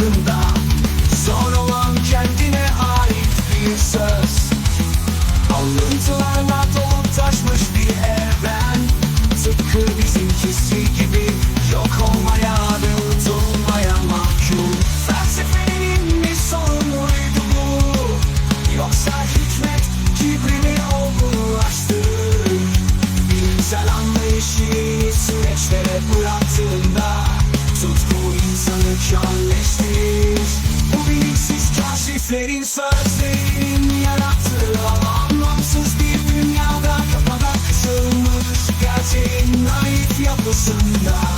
aslında Son olan kendine ait bir söz. Alıntılarla dolup taşmış bir evren. Tıpkı bizimkisi gibi yok olmaya ve unutulmaya mahkum. Felsefenin mi sorunuydu bu? Yoksa hikmet kibrini olgunlaştı Bilimsel anlayışı süreçlere bıraktığında Tutku insanı körleştirir kaşiflerin sözlerinin yarattığı Ama anlamsız bir dünyada Kafada kısılmış gerçeğin naif yapısında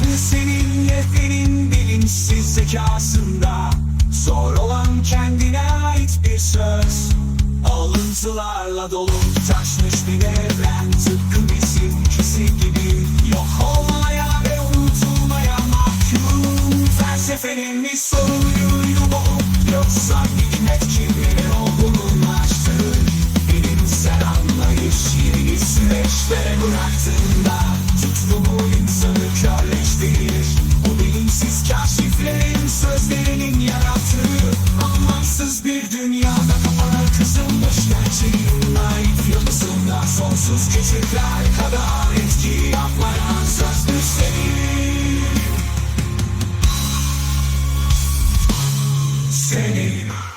Mü senin nefenin bilinçsiz zekasında Zor olan kendine ait bir söz. Alıntılarla dolu taşmış bir evren Tıpkı bizimkisi gibi. Yok olmaya ve unutulmaya mahkum. Felsefenin bir sorunuydu bu. Yoksa hikmet kimlerin olgunlaştırır Bilimsel anlayış yeni süreçlere bıraktığında Tutku bu insanı Dünyada kafalar kısılmış gerçeği Light yıldızında sonsuz küçükler kadar etki yapmayan söz Seni Seni